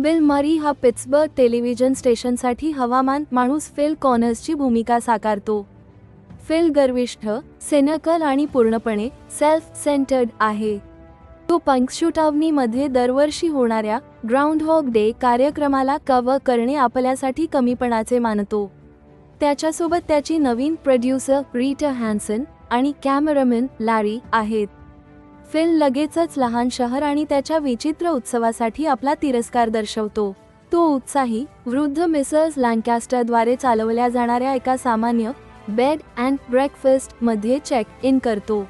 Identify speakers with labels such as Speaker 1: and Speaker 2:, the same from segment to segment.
Speaker 1: Bill मरी हा Pittsburgh television स्टेशनसाठी हवामान माणूस फिल कॉनर्सची भूमिका साकारतो. फिल गर्विष्ठ सेनकल आणि पूर्णपणे सेल्फ सेंटर्ड आहे. तो पंक्शुटावनीमध्ये दरवर्षी होणाऱ्या ग्राउंडहॉग डे कार्यक्रमाला कव्हर करणे आपल्यासाठी कमीपणाचे मानतो. त्याच्यासोबत त्याची नवीन प्रोड्युसर रीटा हॅन्सन आणि कॅमेरामॅन लॅरी आहेत. फिल लगेचच लहान शहर आणि त्याच्या विचित्र उत्सवासाठी आपला तिरस्कार दर्शवतो. तो उत्साही वृद्ध मिसर्स लँकॅस्टरद्वारे चालवल्या जाणाऱ्या एका सामान्य बेड अँड ब्रेकफास्टमध्ये चेक इन करतो.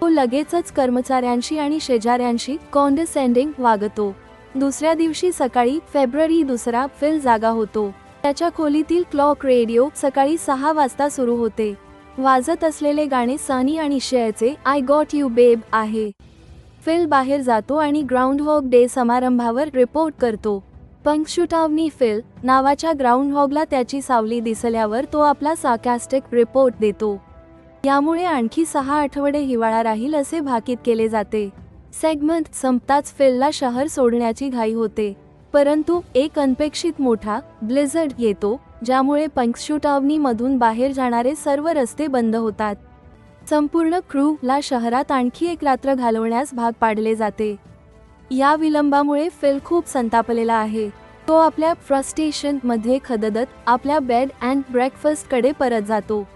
Speaker 1: तो लगेचच कर्मचाऱ्यांशी आणि शेजाऱ्यांशी कॉन्डसेंडिंग वागतो. दुसऱ्या दिवशी सकाळी फेब्रुवारी दुसरा फिल जागा होतो. त्याच्या खोलीतील क्लॉक रेडिओ सकाळी सहा वाजता सुरू होते. वाजत असलेले गाणे सनी आणि शेयचे आय गॉट यू बेब आहे. फिल बाहेर जातो आणि ग्राउंडहॉग डे समारंभावर रिपोर्ट करतो. पंक्षुटावनी फिल नावाच्या ग्राउंडहॉगला त्याची सावली दिसल्यावर तो आपला साकॅस्टिक रिपोर्ट देतो. यामुळे आणखी सहा आठवडे हिवाळा राहील असे भाकीत केले जाते. सेगमेंट संपताच फिलला शहर सोडण्याची घाई होते. परंतु एक अनपेक्षित मोठा ब्लेझर्ड येतो ज्यामुळे मधून बाहेर जाणारे सर्व रस्ते बंद होतात. संपूर्ण क्रूला शहरात आणखी एक रात्र घालवण्यास भाग पाडले जाते. या विलंबामुळे फिल खूप संतापलेला आहे. तो आपल्या फ्रस्टेशनमध्ये खददत आपल्या बेड अँड ब्रेकफास्टकडे परत जातो.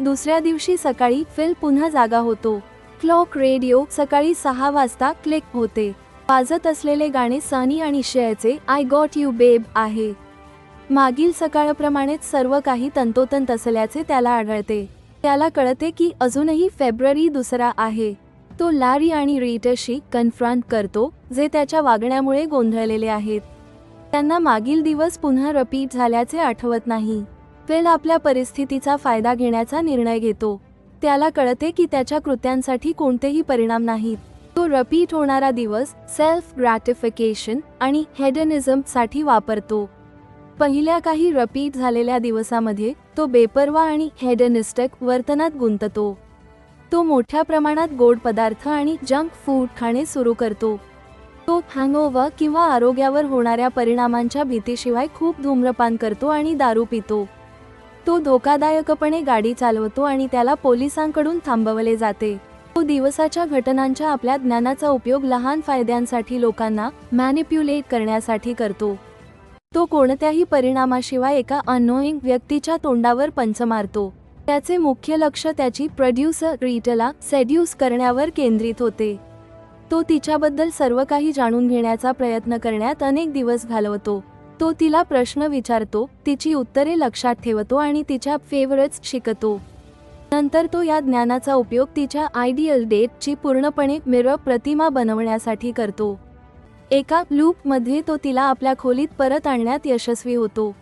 Speaker 1: दुसऱ्या दिवशी सकाळी फिल पुन्हा जागा होतो. क्लॉक रेडिओ सकाळी सहा वाजता क्लिक होते. वाजत असलेले गाणे सनी आणि शेयचे आय गॉट यू बेब आहे. मागील सकाळप्रमाणेच सर्व काही तंतोतंत असल्याचे त्याला आढळते. त्याला कळते की अजूनही फेब्रुवारी दुसरा आहे. तो लारी आणि रीटशी कन्फ्रंट करतो जे त्याच्या वागण्यामुळे गोंधळलेले आहेत. त्यांना मागील दिवस पुन्हा रपीट झाल्याचे आठवत नाही. फिल आपल्या परिस्थितीचा फायदा घेण्याचा निर्णय घेतो. त्याला कळते की त्याच्या कृत्यांसाठी कोणतेही परिणाम नाहीत. तो रपीट होणारा दिवस सेल्फ ग्रॅटिफिकेशन आणि हेडनिझमसाठी वापरतो. पहिल्या काही रपीट झालेल्या दिवसामध्ये तो बेपरवा आणि हेडनिस्टक वर्तनात गुंततो. तो मोठ्या प्रमाणात गोड पदार्थ आणि जंक फूड खाणे सुरू करतो. तो हँगओव्हर किंवा आरोग्यावर होणाऱ्या परिणामांच्या भीतीशिवाय खूप धूम्रपान करतो आणि दारू पितो. तो धोकादायकपणे गाडी चालवतो आणि त्याला पोलिसांकडून थांबवले जाते. दिवसाच्या घटनांच्या आपल्या ज्ञानाचा उपयोग लहान फायद्यांसाठी लोकांना मॅनिप्युलेट करण्यासाठी करतो. तो कोणत्याही परिणामाशिवाय एका अनोईंग व्यक्तीच्या तोंडावर पंच मारतो. त्याचे मुख्य लक्ष त्याची प्रोड्युसर रीटला सेड्यूस करण्यावर केंद्रित होते. तो तिच्याबद्दल सर्व काही जाणून घेण्याचा प्रयत्न करण्यात अनेक दिवस घालवतो. तो तिला प्रश्न विचारतो तिची उत्तरे लक्षात ठेवतो आणि तिच्या फेवरेट्स शिकतो. नंतर तो या ज्ञानाचा उपयोग तिच्या आयडियल डेटची पूर्णपणे मिरर प्रतिमा बनवण्यासाठी करतो. एका लूपमध्ये तो तिला आपल्या खोलीत परत आणण्यात यशस्वी होतो.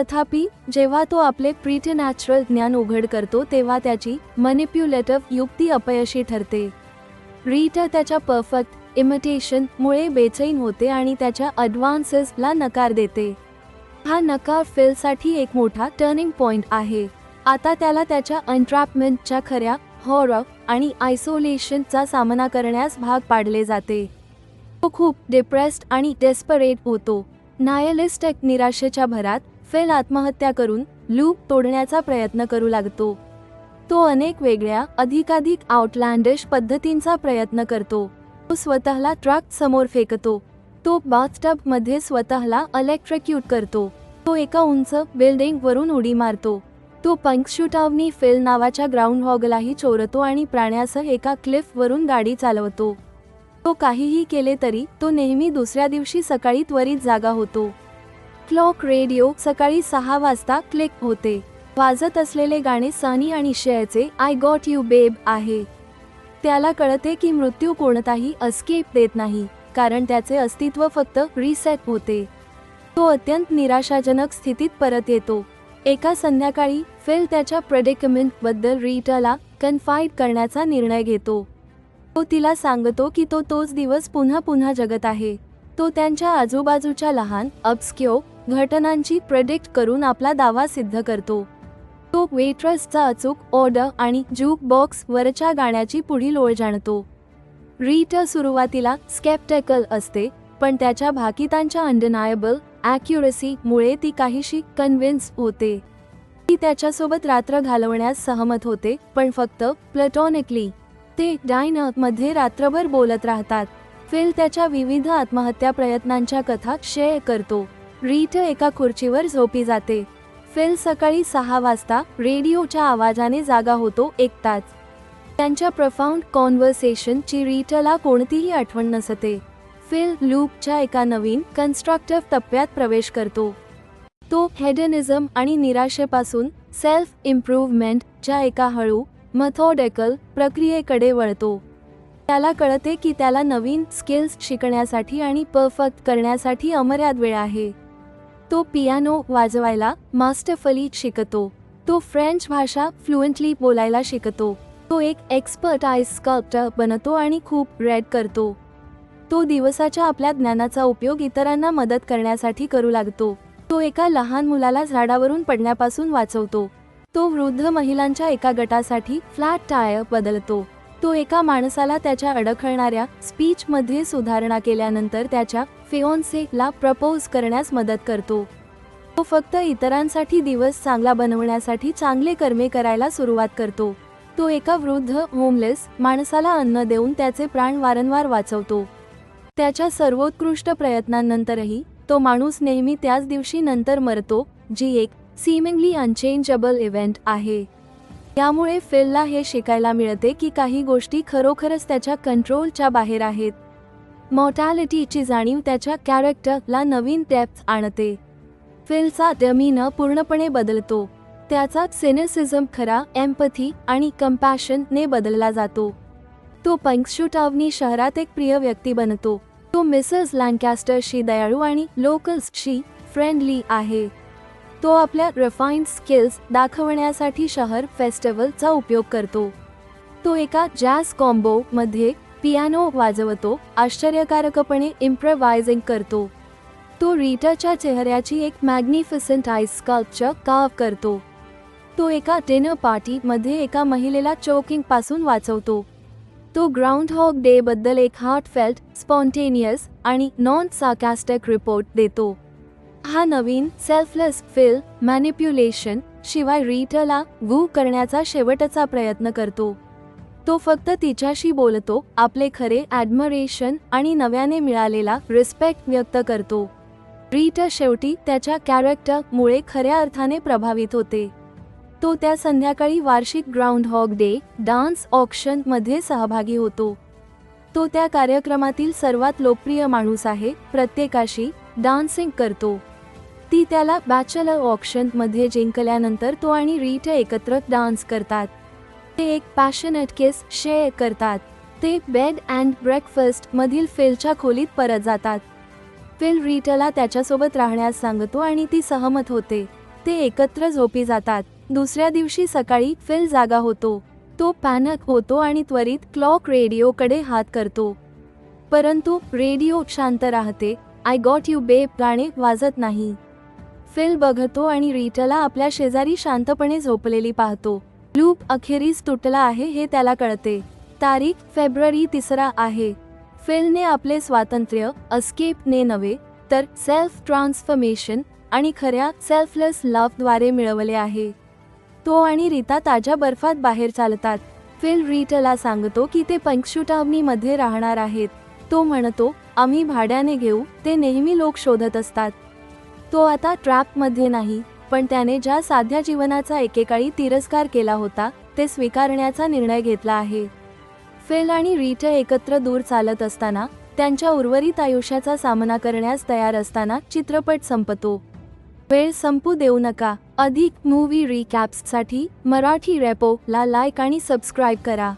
Speaker 1: तथापि जेव्हा तो आपले प्रिटनॅचरल ज्ञान उघड करतो तेव्हा त्याची मनिप्युलेटिव्ह युक्ती अपयशी ठरते. रीटा त्याच्या परफेक्ट इमिटेशनमुळे बेचैन होते आणि त्याच्या अडव्हान्सेसला नकार देते. हा नकार फिलसाठी एक मोठा टर्निंग पॉइंट आहे. आता त्याला त्याच्या अनट्रॅपमेंटच्या खऱ्या हॉरर आणि आयसोलेशनचा सामना करण्यास भाग पाडले जाते. तो खूप डिप्रेस्ड आणि डेस्परेट होतो. नायलिस्टिक निराशेच्या भरात फेल आत्महत्या करून लूप तोडण्याचा प्रयत्न करू लागतो. तो अनेक वेगळ्या अधिकाधिक आउटलँडिश पद्धतींचा प्रयत्न करतो. तो स्वतःला ट्रक समोर फेकतो. तो बाथटबमध्ये स्वतःला इलेक्ट्रिक्यूट करतो. तो एका उंच बिल्डिंगवरून उडी मारतो. तो पंक्षुटावनी फेल नावाच्या ग्राउंड हॉगलाही चोरतो आणि प्राण्यासह एका क्लिफवरून गाडी चालवतो. तो काहीही केले तरी तो नेहमी दुसऱ्या दिवशी सकाळी त्वरित जागा होतो. क्लॉक रेडिओ सकाळी सहा वाजता क्लिक होते. वाजत असलेले गाणे सनी आणि शेअरचे आय गॉट यू बेब आहे. त्याला कळते की मृत्यू कोणताही अस्केप देत नाही कारण त्याचे अस्तित्व फक्त रिसेट होते. तो अत्यंत निराशाजनक स्थितीत परत येतो. एका संध्याकाळी फिल त्याच्या प्रेडिकमेंटबद्दल रीटाला कन्फाईड करण्याचा निर्णय घेतो. तो तिला सांगतो की तो तोच दिवस पुन्हा पुन्हा जगत आहे. तो त्यांच्या आजूबाजूच्या लहान अब्स्क्यो घटनांची प्रेडिक्ट करून आपला दावा सिद्ध करतो. तो वेट्रसचा अचूक ऑर्डर आणि ज्यूक बॉक्स वरच्या गाण्याची पुढील ओळ जाणतो. रीट सुरुवातीला स्केप्टेकल असते पण त्याच्या भाकितांच्या अंडनायबल ॲक्युरसीमुळे ती काहीशी कन्व्हिन्स होते. ती त्याच्यासोबत रात्र घालवण्यास सहमत होते पण फक्त प्लटॉनिकली ते डायनमध्ये रात्रभर बोलत राहतात. फिल त्याच्या विविध आत्महत्या प्रयत्नांच्या कथा शेअर करतो. रीट एका खुर्चीवर झोपी जाते. फिल सकाळी सहा वाजता रेडिओच्या आवाजाने जागा होतो एक तास त्यांच्या प्रफाऊंड कॉन्व्हर्सेशनची रीटला कोणतीही आठवण नसते. फिल लूपच्या एका नवीन कन्स्ट्रक्टिव्ह टप्प्यात प्रवेश करतो. तो हेडनिझम आणि निराशेपासून सेल्फ इम्प्रूव्हमेंटच्या एका हळू मथोडेकल प्रक्रियेकडे वळतो. त्याला कळते की त्याला नवीन स्किल्स शिकण्यासाठी आणि परफेक्ट करण्यासाठी अमर्याद वेळ आहे. तो पियानो वाजवायला मास्टरफली शिकतो. तो फ्रेंच भाषा फ्लुएंटली बोलायला शिकतो. तो एक एक्सपर्ट आय स्कल्प्टर बनतो आणि खूप रेड करतो. तो दिवसाच्या आपल्या ज्ञानाचा उपयोग इतरांना मदत करण्यासाठी करू लागतो. तो एका लहान मुलाला झाडावरून पडण्यापासून वाचवतो. तो वृद्ध महिलांच्या एका गटासाठी फ्लॅट टायर बदलतो. तो एका माणसाला त्याच्या अडखळणाऱ्या स्पीचमध्ये सुधारणा केल्यानंतर त्याच्या फेओन्सेला प्रपोज करण्यास मदत करतो. तो फक्त इतरांसाठी दिवस चांगला बनवण्यासाठी चांगले कर्मे करायला सुरुवात करतो. तो एका वृद्ध होमलेस माणसाला अन्न देऊन त्याचे प्राण वारंवार वाचवतो. त्याच्या सर्वोत्कृष्ट प्रयत्नांनंतरही तो माणूस नेहमी त्याच दिवशी नंतर मरतो जी एक सीमिंगली अनचेंजेबल इव्हेंट आहे. त्यामुळे फिलला हे शिकायला मिळते की काही गोष्टी खरोखरच त्याच्या कंट्रोलच्या बाहेर आहेत. मॉर्टॅलिटीची जाणीव त्याच्या कॅरेक्टरला नवीन टेप्स आणते. फिलचा डमीनं पूर्णपणे बदलतो. त्याचा सिनेसिझम खरा एम्पथी आणि कम्पॅशनने बदलला जातो. तो पंक्शुटावनी शहरात एक प्रिय व्यक्ती बनतो. तो मिसेस लँकॅस्टरशी दयाळू आणि लोकल्सशी फ्रेंडली आहे. तो आपल्या रिफाईन्ड स्किल्स दाखवण्यासाठी शहर फेस्टिवलचा उपयोग करतो. तो एका जॅझ कॉम्बो मध्ये पियानो वाजवतो आश्चर्यकारकपणे इम्प्रवायझिंग करतो. तो रीटाच्या चेहऱ्याची एक मॅग्निफिसंट आईस स्कल्पचर काव करतो. तो एका डिनर पार्टीमध्ये एका महिलेला चोकिंगपासून वाचवतो. तो ग्राउंड हॉग डे बद्दल एक हार्टफेल्ट स्पॉन्टेनियस आणि नॉन सार्कॅस्टिक रिपोर्ट देतो. हा नवीन सेल्फलेस फिल मॅनिप्युलेशन शिवाय रीटला वू करण्याचा शेवटचा प्रयत्न करतो. तो फक्त तिच्याशी बोलतो आपले खरे ॲडमरेशन आणि नव्याने मिळालेला रिस्पेक्ट व्यक्त करतो. रीट शेवटी त्याच्या कॅरेक्टरमुळे खऱ्या अर्थाने प्रभावित होते. तो त्या संध्याकाळी वार्षिक ग्राउंड हॉग डे डान्स ऑक्शनमध्ये सहभागी होतो. तो त्या कार्यक्रमातील सर्वात लोकप्रिय माणूस आहे प्रत्येकाशी डान्सिंग करतो. ती त्याला बॅचलर ऑप्शनमध्ये जिंकल्यानंतर तो आणि रीट एकत्र डान्स करतात. ते एक पॅशनेट केस शेअर करतात. ते बेड अँड ब्रेकफास्ट मधील खोलीत परत जातात. फिल रीटला त्याच्यासोबत राहण्यास सांगतो आणि ती सहमत होते. ते एकत्र झोपी जातात. दुसऱ्या दिवशी सकाळी फिल जागा होतो. तो पॅनक होतो आणि त्वरित क्लॉक रेडिओकडे हात करतो. परंतु रेडिओ शांत राहते. आय गॉट यू बेब गाणे वाजत नाही. फिल बघतो आणि रीटला आपल्या शेजारी शांतपणे झोपलेली पाहतो. लूप अखेरीस तुटला आहे हे त्याला कळते. तारीख फेब्रुवारी तिसरा आहे. फिलने आपले स्वातंत्र्य अस्केपने नव्हे तर सेल्फ ट्रान्सफॉर्मेशन आणि खऱ्या सेल्फलेस लव्हद्वारे मिळवले आहे. तो आणि रीता ताज्या बर्फात बाहेर चालतात. फिल रीटला सांगतो की ते मध्ये राहणार आहेत. तो म्हणतो आम्ही भाड्याने घेऊ ते नेहमी लोक शोधत असतात. तो आता ट्रॅपमध्ये नाही पण त्याने ज्या साध्या जीवनाचा एकेकाळी तिरस्कार केला होता ते स्वीकारण्याचा निर्णय घेतला आहे. फेल आणि रीट एकत्र दूर चालत असताना त्यांच्या उर्वरित आयुष्याचा सामना करण्यास तयार असताना चित्रपट संपतो. वेळ संपू देऊ नका अधिक मूवी रिकॅप्ससाठी मराठी रेपो ला लाईक आणि सबस्क्राईब करा.